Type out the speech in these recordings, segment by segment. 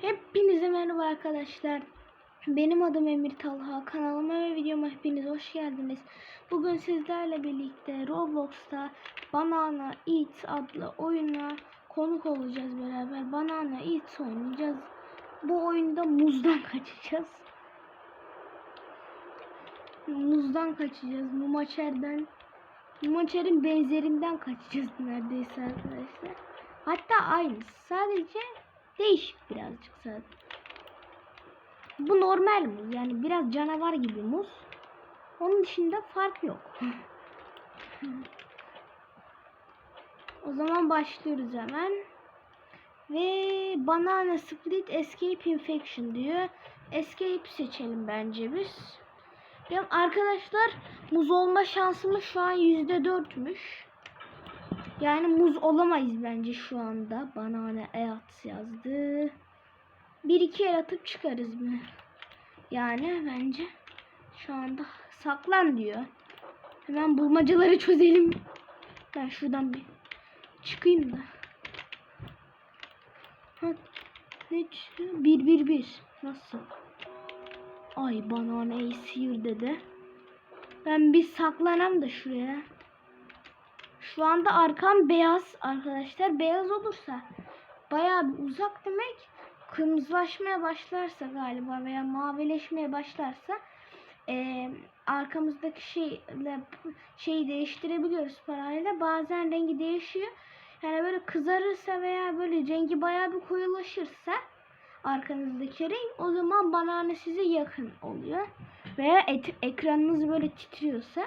Hepinize merhaba arkadaşlar. Benim adım Emir Talha. Kanalıma ve videoma hepiniz hoş geldiniz. Bugün sizlerle birlikte Roblox'ta Banana Eats adlı oyuna konuk olacağız beraber. Banana Eats oynayacağız. Bu oyunda muzdan kaçacağız. Muzdan kaçacağız. Mumaçer'den Mumaçer'in benzerinden kaçacağız neredeyse arkadaşlar. Hatta aynısı. Sadece Değişik birazcık zaten. Bu normal muz. Yani biraz canavar gibi muz. Onun dışında fark yok. o zaman başlıyoruz hemen. Ve banana split escape infection diyor. Escape seçelim bence biz. Benim arkadaşlar muz olma şansımız şu an %4'müş. Yani muz olamayız bence şu anda. Banana eat yazdı. Bir iki el atıp çıkarız mı? Yani bence şu anda saklan diyor. Hemen bulmacaları çözelim. Ben şuradan bir çıkayım da. Ha, ne çıkıyor? Bir bir bir. Nasıl? Ay banana here dedi. Ben bir saklanam da şuraya. Şu anda arkam beyaz arkadaşlar. Beyaz olursa bayağı bir uzak demek. Kırmızılaşmaya başlarsa galiba veya mavileşmeye başlarsa e, arkamızdaki şeyle şeyi değiştirebiliyoruz parayla. Bazen rengi değişiyor. Yani böyle kızarırsa veya böyle rengi bayağı bir koyulaşırsa arkanızdaki renk o zaman banana size yakın oluyor. Veya et, ekranınız böyle titriyorsa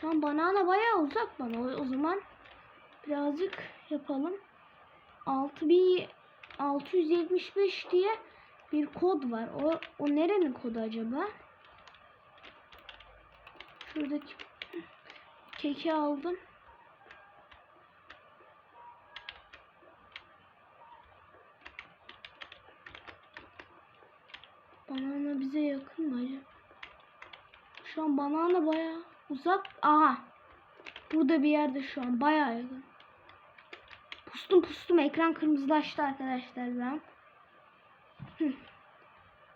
şu an banana bayağı uzak bana. O, o zaman birazcık yapalım. 6675 diye bir kod var. O, o nerenin kodu acaba? Şuradaki keki aldım. Banana bize yakın mı acaba? Şu an banana bayağı uzak. Aha. Burada bir yerde şu an bayağı yakın. Pustum pustum ekran kırmızılaştı arkadaşlar ben.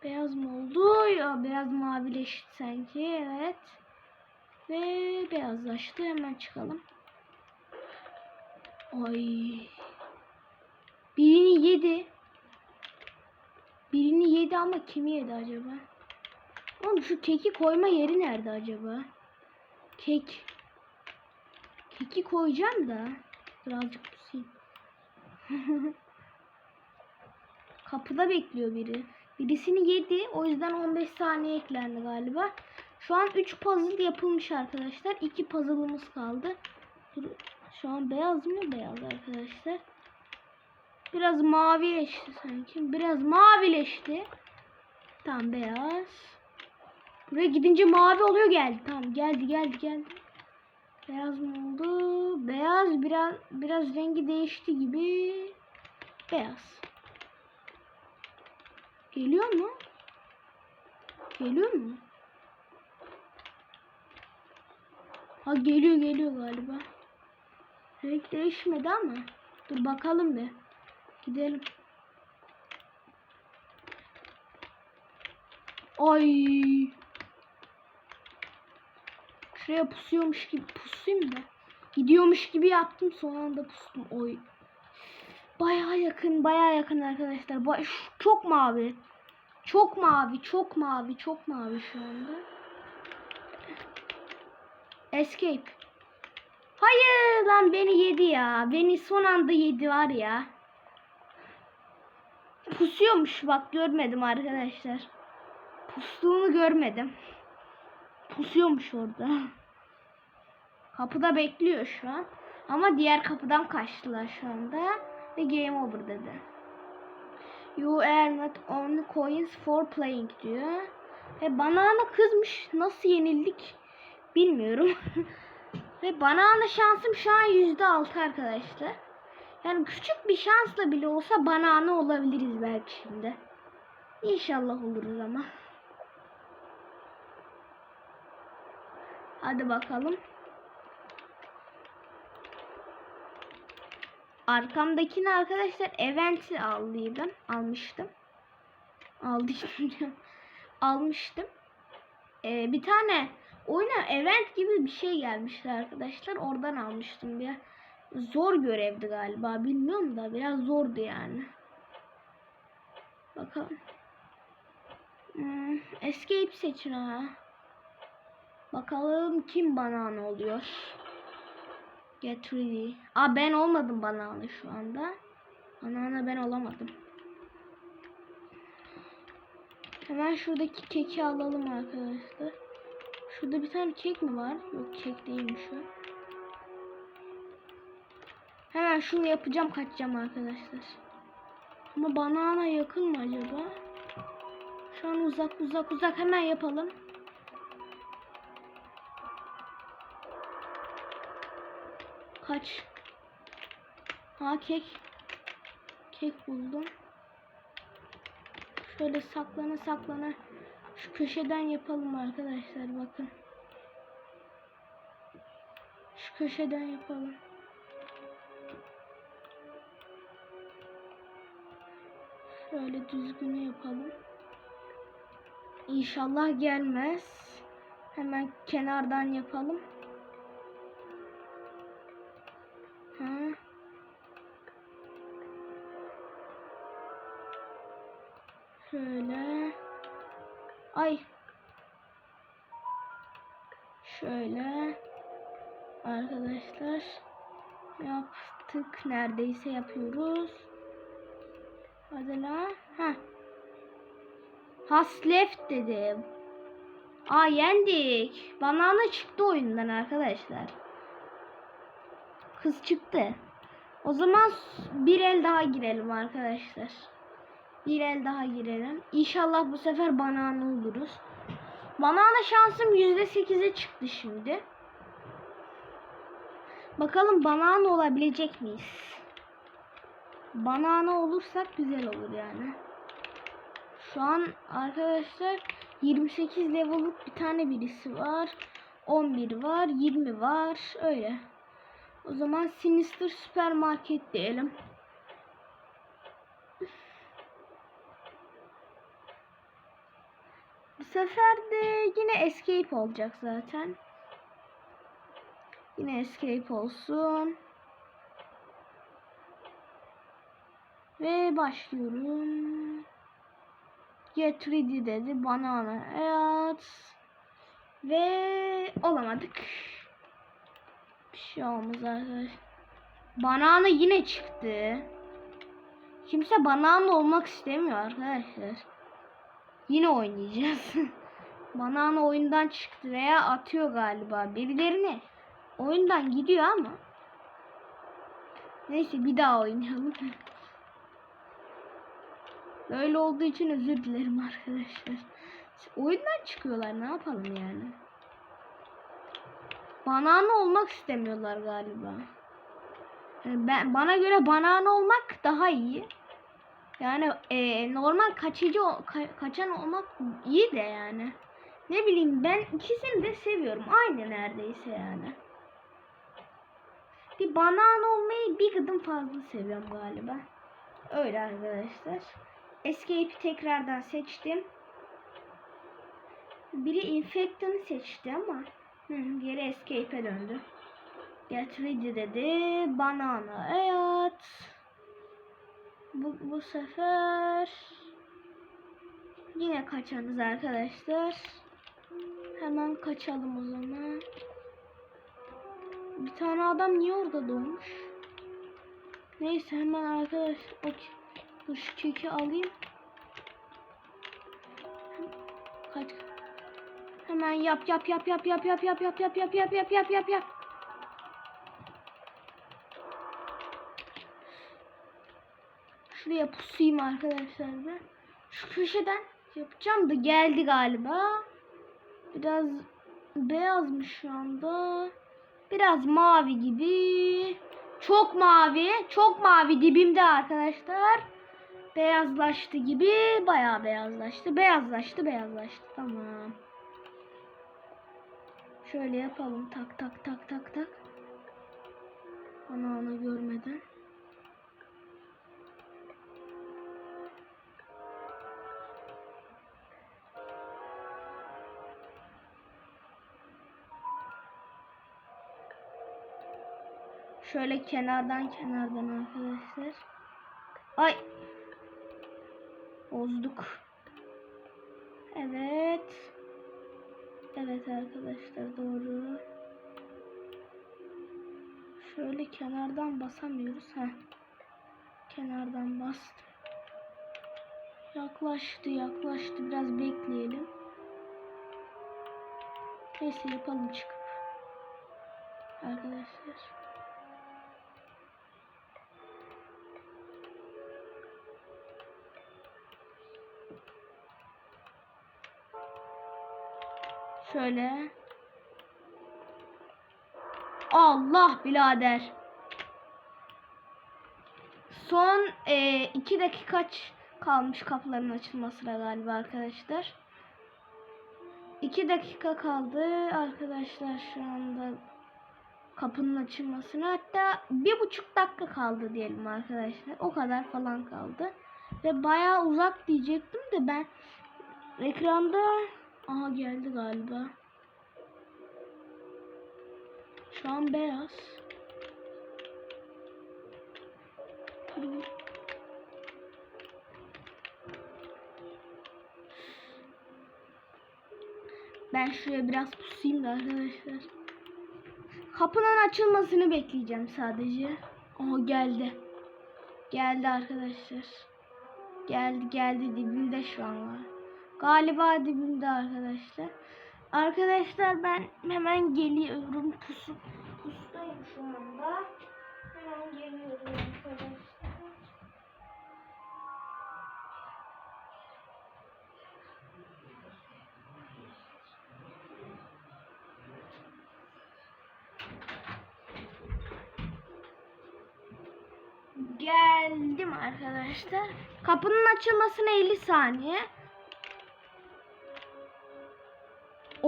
Beyaz mı oldu? Ya biraz mavileşti sanki. Evet. Ve beyazlaştı. Hemen çıkalım. Ay. Birini yedi. Birini yedi ama kimi yedi acaba? Oğlum şu keki koyma yeri nerede acaba? Kek. Keki koyacağım da. Birazcık pusayım. Kapıda bekliyor biri. Birisini yedi. O yüzden 15 saniye eklendi galiba. Şu an 3 puzzle yapılmış arkadaşlar. 2 puzzle'ımız kaldı. Şu an beyaz mı? Beyaz arkadaşlar. Biraz mavileşti sanki. Biraz mavileşti. Tam beyaz. Buraya gidince mavi oluyor geldi. Tamam geldi geldi geldi. Beyaz mı oldu? Beyaz biraz biraz rengi değişti gibi. Beyaz. Geliyor mu? Geliyor mu? Ha geliyor geliyor galiba. Renk değişmedi ama. Dur bakalım bir. Gidelim. Ay. Şuraya pusuyormuş gibi pusayım da. Gidiyormuş gibi yaptım son anda pustum. Oy. Baya yakın baya yakın arkadaşlar. Ba çok mavi. Çok mavi çok mavi çok mavi şu anda. Escape. Hayır lan beni yedi ya. Beni son anda yedi var ya. Pusuyormuş bak görmedim arkadaşlar. Pustuğunu görmedim. Pusuyormuş orada. Kapıda bekliyor şu an. Ama diğer kapıdan kaçtılar şu anda. Ve game over dedi. You are not only coins for playing diyor. Ve banana kızmış. Nasıl yenildik bilmiyorum. Ve banana şansım şu an %6 arkadaşlar. Yani küçük bir şansla bile olsa banana olabiliriz belki şimdi. İnşallah oluruz ama. Hadi bakalım. Arkamdakini arkadaşlar event'i aldıydım. Almıştım. Aldıydım. Almıştım. Ee, bir tane oyuna event gibi bir şey gelmişti arkadaşlar. Oradan almıştım bir. Zor görevdi galiba. Bilmiyorum da biraz zordu yani. Bakalım. Hmm, escape seçin ha. Bakalım kim banana oluyor. Get ready. Aa ben olmadım banana şu anda. Banana ben olamadım. Hemen şuradaki keki alalım arkadaşlar. Şurada bir tane kek mi var? Yok kek değilmiş o. Hemen şunu yapacağım kaçacağım arkadaşlar. Ama banana yakın mı acaba? Şu an uzak uzak uzak hemen yapalım. Kaç. Ha kek. Kek buldum. Şöyle saklana saklana şu köşeden yapalım arkadaşlar bakın. Şu köşeden yapalım. Şöyle düzgün yapalım. İnşallah gelmez. Hemen kenardan yapalım. Arkadaşlar. Yaptık. Neredeyse yapıyoruz. Hadi la. Ha. Has left dedim. Aa yendik. Banana çıktı oyundan arkadaşlar. Kız çıktı. O zaman bir el daha girelim arkadaşlar. Bir el daha girelim. İnşallah bu sefer banana oluruz. Banana şansım %8'e çıktı şimdi. Bakalım banana olabilecek miyiz? Banana olursak güzel olur yani. Şu an arkadaşlar 28 level'lık bir tane birisi var. 11 var, 20 var. Öyle. O zaman Sinister Süpermarket diyelim. Bu sefer de yine escape olacak zaten. Yine escape olsun. Ve başlıyorum. Get ready dedi. Banana. Evet. Ve olamadık. Bir şey olmaz arkadaşlar. Banana yine çıktı. Kimse banana olmak istemiyor arkadaşlar. Yine oynayacağız. banana oyundan çıktı veya atıyor galiba birilerini. Oyundan gidiyor ama. Neyse bir daha oynayalım. Böyle olduğu için özür dilerim arkadaşlar. Oyundan çıkıyorlar ne yapalım yani. Banana olmak istemiyorlar galiba. Yani ben bana göre banana olmak daha iyi. Yani e, normal kaçıcı ka, kaçan olmak iyi de yani. Ne bileyim ben ikisini de seviyorum. Aynı neredeyse yani. Bir banana olmayı bir gıdım fazla seviyorum galiba. Öyle arkadaşlar. Escape'i tekrardan seçtim. Biri Infected'ı seçti ama hı, geri Escape'e döndü. Get ready dedi. Banana. Evet. Bu, bu sefer yine kaçarız arkadaşlar. Hemen kaçalım o zaman. Bir tane adam niye orada doğmuş? Neyse hemen arkadaş o dur şu keki alayım. Kaç. Hemen yap yap yap yap yap yap yap yap yap yap yap yap yap yap yap. Şuraya pusayım arkadaşlar ben. Şu köşeden yapacağım da geldi galiba. Biraz beyazmış şu anda. Biraz mavi gibi. Çok mavi. Çok mavi dibimde arkadaşlar. Beyazlaştı gibi. Bayağı beyazlaştı. Beyazlaştı beyazlaştı. Tamam. Şöyle yapalım. Tak tak tak tak tak. Ana ana görmeden. Şöyle kenardan kenardan arkadaşlar. Ay. Bozduk. Evet. Evet arkadaşlar doğru. Şöyle kenardan basamıyoruz. Heh. Kenardan bastı. Yaklaştı yaklaştı. Biraz bekleyelim. Neyse yapalım çıkıp. Arkadaşlar. Şöyle. Allah birader. Son e, iki dakika kalmış kapıların açılmasına galiba arkadaşlar. İki dakika kaldı arkadaşlar şu anda kapının açılmasına. Hatta bir buçuk dakika kaldı diyelim arkadaşlar. O kadar falan kaldı. Ve bayağı uzak diyecektim de ben ekranda aha geldi galiba. Şu an beyaz. Ben şuraya biraz pusayım da arkadaşlar. Kapının açılmasını bekleyeceğim sadece. O geldi. Geldi arkadaşlar. Geldi geldi dibimde şu an var. Galiba dibimde arkadaşlar. Arkadaşlar ben hemen geliyorum. Pusu, pustayım şu anda. Hemen geliyorum arkadaşlar. Geldim arkadaşlar. Kapının açılmasına 50 saniye.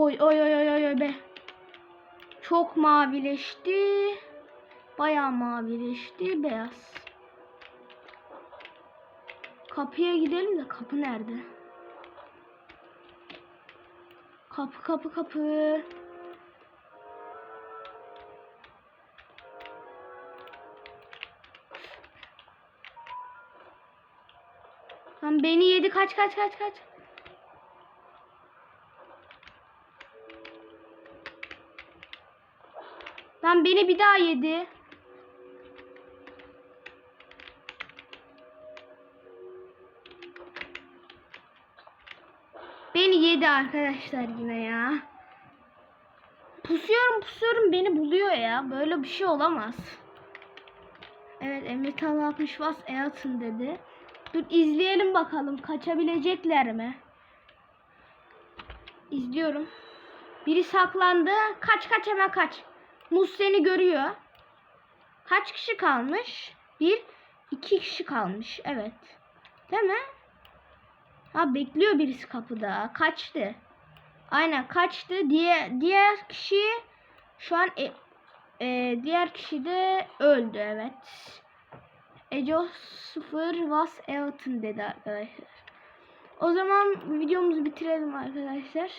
Oy oy oy oy oy be. Çok mavileşti. Bayağı mavileşti. Beyaz. Kapıya gidelim de kapı nerede? Kapı kapı kapı. Lan beni yedi kaç kaç kaç kaç. Lan beni bir daha yedi. Beni yedi arkadaşlar yine ya. Pusuyorum pusuyorum beni buluyor ya. Böyle bir şey olamaz. Evet Emre Talı 60 was e atın dedi. Dur izleyelim bakalım kaçabilecekler mi? İzliyorum. Biri saklandı. Kaç kaç hemen kaç. Mus görüyor. Kaç kişi kalmış? Bir, iki kişi kalmış. Evet. Değil mi? Ha bekliyor birisi kapıda. Kaçtı. Aynen kaçtı. Diğer diğer kişi şu an e, e, diğer kişi de öldü. Evet. Ejo 0 was Elton dedi arkadaşlar. O zaman videomuzu bitirelim arkadaşlar.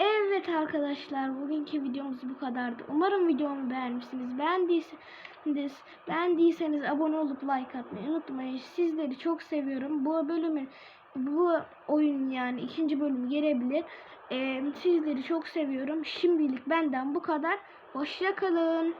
Evet arkadaşlar bugünkü videomuz bu kadardı. Umarım videomu beğenmişsiniz. Beğendiyseniz, beğendiyseniz abone olup like atmayı unutmayın. Sizleri çok seviyorum. Bu bölümün bu oyun yani ikinci bölüm gelebilir. Ee, sizleri çok seviyorum. Şimdilik benden bu kadar. Hoşça kalın.